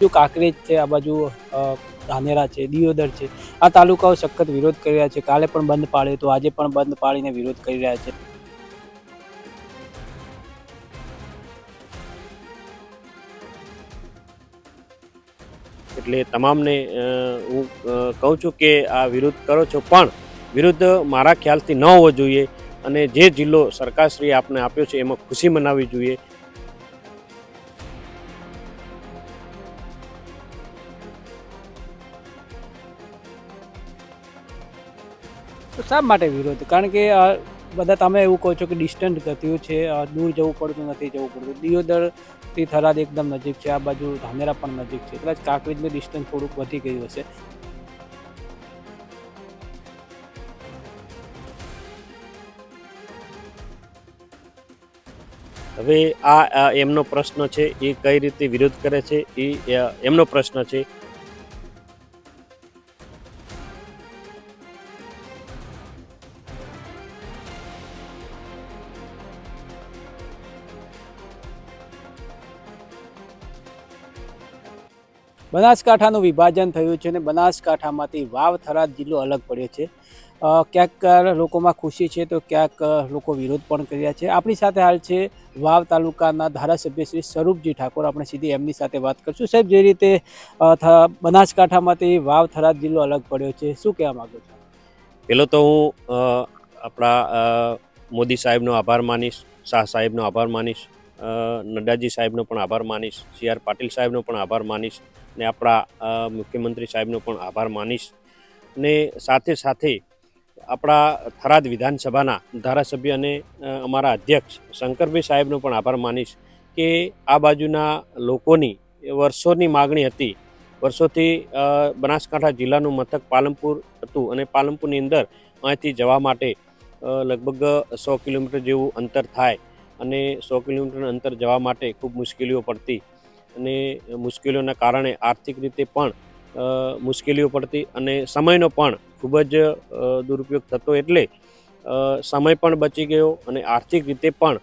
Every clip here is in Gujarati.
જો કાંકરેજ છે, આ બાજુ ધાનેરા છે, દિયોદર છે. આ તાલુકાઓ સખત વિરોધ કરી રહ્યા છે. કાલે પણ બંધ પાડ્યો તો આજે પણ બંધ પાડીને વિરોધ કરી રહ્યા છે. એટલે તમામને હું કહું છું કે આ વિરોધ કરો છો, પણ વિરુદ્ધ મારા ખ્યાલથી ન હોવો જોઈએ અને જે જિલ્લો સરકારશ્રીએ આપને આપ્યો છે, એમાં ખુશી મનાવવી જોઈએ. શા માટે વિરોધ? કારણ કે બધા તમે એવું કહો છો કે ડિસ્ટન્ટ ગતિઓ છે દૂર જવું પડતું નથી, જવું પડતું. દિયોદરથી થરાદ એકદમ નજીક છે, આ બાજુ ધાનેરા પણ નજીક છે. કદાચ કાંકરેજનું ડિસ્ટન્સ થોડુંક વધી ગયું હશે. હવે આ એમનો પ્રશ્ન છે, એ કઈ રીતે વિરોધ કરે છે? એ, એમનો પ્રશ્ન છે બનાસકાંઠાનું વિભાજન થયું છે અને બનાસકાંઠામાંથી વાવ થરાદ જિલ્લો અલગ પડ્યો છે. ક્યાંક લોકોમાં ખુશી છે તો ક્યાંક લોકો વિરોધ પણ કરી રહ્યા છે. આપણી સાથે હાલ છે વાવ તાલુકાના ધારાસભ્ય શ્રી સ્વરૂપજી ઠાકોર. આપણે સીધી એમની સાથે વાત કરશું. સાહેબ, જે રીતે બનાસકાંઠામાંથી વાવ થરાદ જિલ્લો અલગ પડ્યો છે, શું કહેવા માંગો છો? પેલો તો હું આપણા મોદી સાહેબનો આભાર માનીશ, શાહ સાહેબનો આભાર માનીશ. નડ્ડાજી સાહેબનો પણ આભાર માનીશ, સી આર પાટીલ સાહેબનો પણ આભાર માનીશ ને આપણા મુખ્યમંત્રી સાહેબનો પણ આભાર માનીશ. ને સાથે સાથે આપણા થરાદ વિધાનસભાના ધારાસભ્ય અને અમારા અધ્યક્ષ શંકરભાઈ સાહેબનો પણ આભાર માનીશ કે આ બાજુના લોકોની વર્ષોની માગણી હતી. વર્ષોથી બનાસકાંઠા જિલ્લાનું મથક પાલનપુર હતું અને પાલનપુરની અંદર અહીંથી જવા માટે લગભગ સો કિલોમીટર જેવું અંતર થાય. અને સો કિલોમીટર અંતર જવા માટે ખૂબ મુશ્કેલીઓ પડતી અને મુશ્કેલીઓના કારણે આર્થિક રીતે પણ મુશ્કેલીઓ પડતી અને સમયનો પણ ખૂબ જ દુરુપયોગ થતો એટલે સમય પણ બચી ગયો અને આર્થિક રીતે પણ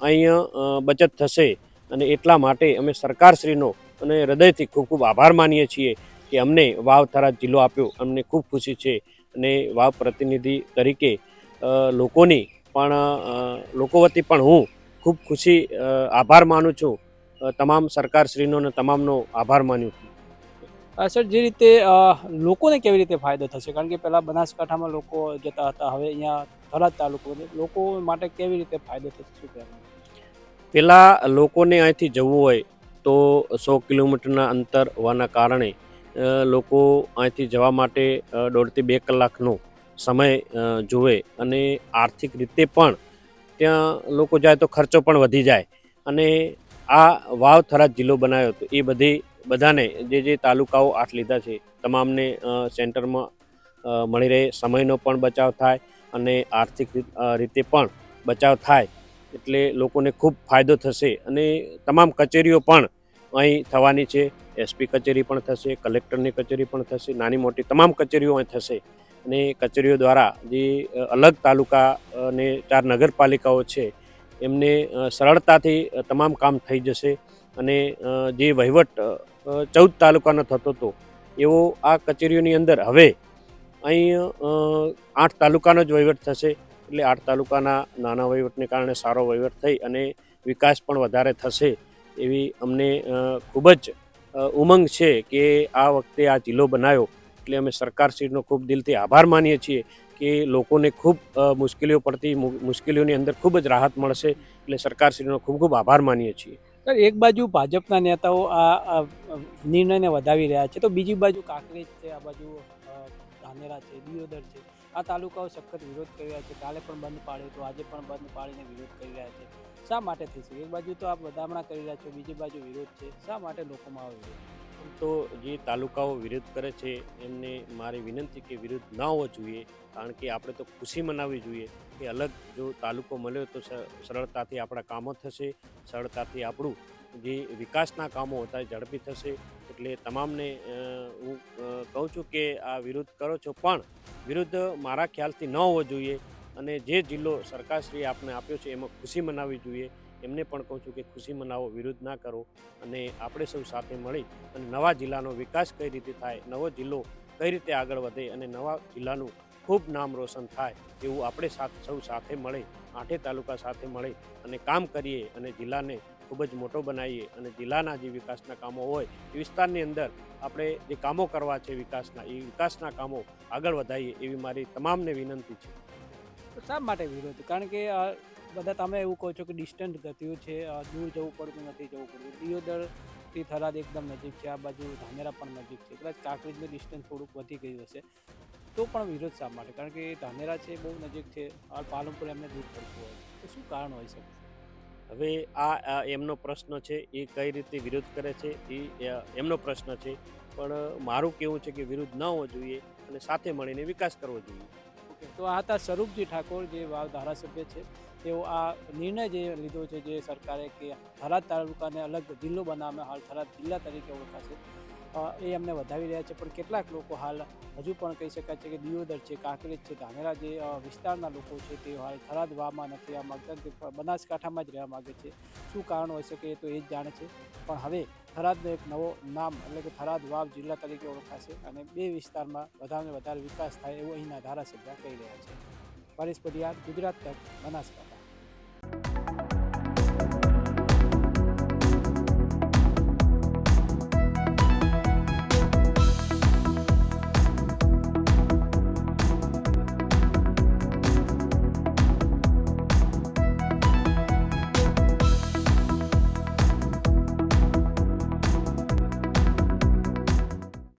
અહીંયા બચત થશે અને એટલા માટે અમે સરકારશ્રીનો અને હૃદયથી ખૂબ ખૂબ આભાર માનીએ છીએ કે અમને વાવ થરા જિલ્લો આપ્યો. અમને ખૂબ ખુશી છે અને વાવ પ્રતિનિધિ તરીકે લોકોની પણ લોકો વતી પણ હું ખૂબ ખુશી આભાર માનું છું. તમામ સરકારશ્રીનો અને તમામનો આભાર માનું છું. સર જે રીતે લોકોને કેવી રીતે ફાયદો થશે? કારણ કે પહેલાં બનાસકાંઠામાં લોકો જતા હતા હવે અહીંયા થરાદ તાલુકો લોકો માટે કેવી રીતે ફાયદો થશે શું કહેવાય પહેલાં લોકોને અહીંથી જવું હોય તો સો કિલોમીટરના અંતર હોવાના કારણે લોકો અહીંથી જવા માટે દોઢથી બે કલાકનો સમય જુએ અને આર્થિક રીતે પણ ત્યાં લોકો જાય તો ખર્ચો પણ વધી જાય. અને આ વાવ થરાદ જિલ્લો બનાવ્યો તો એ બધી, બધાને જે જે તાલુકાઓ આઠ લીધા છે, તમામને સેન્ટરમાં મળી રહે. સમયનો પણ બચાવ થાય અને આર્થિક રીતે પણ બચાવ થાય. એટલે લોકોને ખૂબ ફાયદો થશે અને તમામ કચેરીઓ પણ અહીં થવાની છે. એસપી કચેરી પણ થશે, કલેક્ટરની કચેરી પણ થશે, નાની મોટી તમામ કચેરીઓ અહીં થશે. અને કચેરીઓ દ્વારા જે અલગ તાલુકા અને ચાર નગરપાલિકાઓ છે, એમને સરળતાથી તમામ કામ થઈ જશે. અને જે વહીવટ ચૌદ તાલુકાનો થતો હતો, એવો આ કચેરીઓની અંદર હવે અહીં આઠ તાલુકાનો જ વહીવટ થશે. એટલે આઠ તાલુકાના નાના વહીવટને કારણે સારો વહીવટ થઈ અને વિકાસ પણ વધારે થશે એવી અમને ખૂબ જ ઉમંગ છે કે આ વખતે આ જિલ્લો બનાવ્યો. એટલે અમે સરકારશ્રીનો ખૂબ દિલથી આભાર માનીએ છીએ કે લોકોને ખૂબ મુશ્કેલીઓ પડતી મુશ્કેલીઓની અંદર ખૂબ જ રાહત મળશે એટલે સરકારશ્રીનો ખૂબ ખૂબ આભાર માનીએ છીએ. સર, એક બાજુ ભાજપના નેતાઓ આ નિર્ણયને વધાવી રહ્યા છે, તો બીજી બાજુ કાંકરેજ છે, આ બાજુ ધાનેરા છે, દિયોદર છે, આ તાલુકાઓ સખત વિરોધ કરી રહ્યા છે, કાલે પણ બંધ પાડ્યો તો આજે પણ બંધ પાડીને વિરોધ કરી રહ્યા છે. શા માટે થઈ શકે એક બાજુ તો આપ વધામણા કરી રહ્યા છો, બીજી બાજુ વિરોધ છે. શા માટે લોકોમાં આવો વિરોધ? આમ તો જે તાલુકાઓ વિરોધ કરે છે, એમને મારી વિનંતી કે વિરોધ ન હોવો જોઈએ. કારણ કે આપણે તો ખુશી મનાવવી જોઈએ કે અલગ જો તાલુકો મળ્યો તો સરળતાથી આપણા કામો થશે, સરળતાથી આપણું જે વિકાસના કામો હતા ઝડપી થશે. એટલે તમામને હું કહું છું કે આ વિરોધ કરો છો, પણ વિરુદ્ધ મારા ખ્યાલથી ન હોવો જોઈએ. અને જે જિલ્લો સરકારશ્રીએ આપને આપ્યો છે, એમાં ખુશી મનાવવી જોઈએ. એમને પણ કહું છું કે ખુશી મનાવો, વિરોધ ના કરો અને આપણે સૌ સાથે મળી અને નવા જિલ્લાનો વિકાસ કઈ રીતે થાય, નવો જિલ્લો કઈ રીતે આગળ વધે અને નવા જિલ્લાનું ખૂબ નામ રોશન થાય એવું આપણે સાથે સૌ સાથે મળી, આઠે તાલુકા સાથે મળી અને કામ કરીએ અને જિલ્લાને ખૂબ જ મોટો બનાવીએ અને જિલ્લાના જે વિકાસના કામો હોય એ વિસ્તારની અંદર આપણે જે કામો કરવા છે વિકાસના, એ વિકાસના કામો આગળ વધારીએ એવી મારી તમામને વિનંતી છે. શા માટે વિરોધ? કારણ કે બધા તમે એવું કહો છો કે ડિસ્ટન્ટ ગતિઓ છે દૂર જવું પડતું નથી જવું પડતું. દિયોદરથી થરાદ એકદમ નજીક છે આ બાજુ ધાનેરા પણ નજીક છે. કદાચ કાંકરેજનું ડિસ્ટન્સ થોડુંક વધી ગયું હશે તો પણ વિરોધ શા માટે? કારણ કે ધાનેરા છે બહુ નજીક છે પાલનપુર એમને દૂર પડતું હોય. તો શું કારણ હોઈ શકે? હવે આ આ એમનો પ્રશ્ન છે એ કઈ રીતે વિરોધ કરે છે એ એમનો પ્રશ્ન છે. પણ મારું કેવું છે કે વિરોધ ન હોવો જોઈએ અને સાથે મળીને વિકાસ કરવો જોઈએ. તો આ હતા સ્વરૂપજી ઠાકોર જે વાવ ધારાસભ્ય છે. તેઓ આ નિર્ણય જે લીધો છે જે સરકારે કે થરાદ તાલુકાને અલગ જિલ્લો બનાવવામાં હાલ થરાદ જિલ્લા તરીકે ઓળખાશે એ અમને વધાવી રહ્યા છે, પણ કેટલાક લોકો હાલ હજુ પણ કહી શકાય છે કે દિયોદર છે, કાંકરેજ છે, ધાનેરા જે વિસ્તારના લોકો છે તે હાલ થરાદ વામાં નથી આ માગતા બનાસકાંઠામાં જ રહેવા માગે છે. શું કારણ હોઈ શકે તો એ જ જાણે છે, પણ હવે થરાદનો એક નવો નામ એટલે કે થરાદ વાવ જિલ્લા તરીકે ઓળખાશે અને બે વિસ્તારમાં વધારે વધારે વિકાસ થાય એવું અહીંના ધારાસભ્ય કહી રહ્યા છે. પરેશ પડિયાર ગુજરાત તક બનાસકાંઠા.